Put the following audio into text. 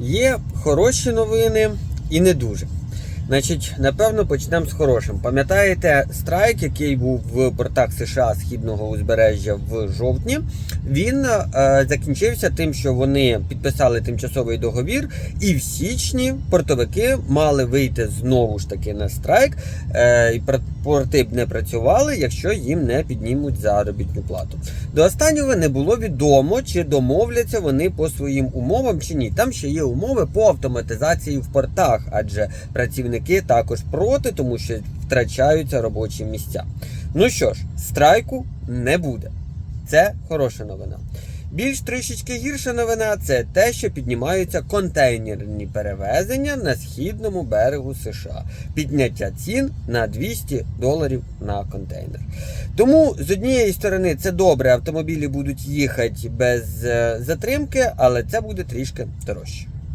Є хороші новини і не дуже. Значить, напевно, почнемо з хорошим. Пам'ятаєте страйк, який був в портах США східного узбережжя в жовтні? Він е, закінчився тим, що вони підписали тимчасовий договір, і в січні портовики мали вийти знову ж таки на страйк, е, порти б не працювали, якщо їм не піднімуть заробітну плату. До останнього не було відомо, чи домовляться вони по своїм умовам чи ні. Там ще є умови по автоматизації в портах, адже працівники також проти, тому що втрачаються робочі місця. Ну що ж, страйку не буде. Це хороша новина. Більш трішечки гірша новина це те, що піднімаються контейнерні перевезення на східному берегу США. Підняття цін на 200 доларів на контейнер. Тому з однієї сторони це добре, автомобілі будуть їхати без е, затримки, але це буде трішки дорожче.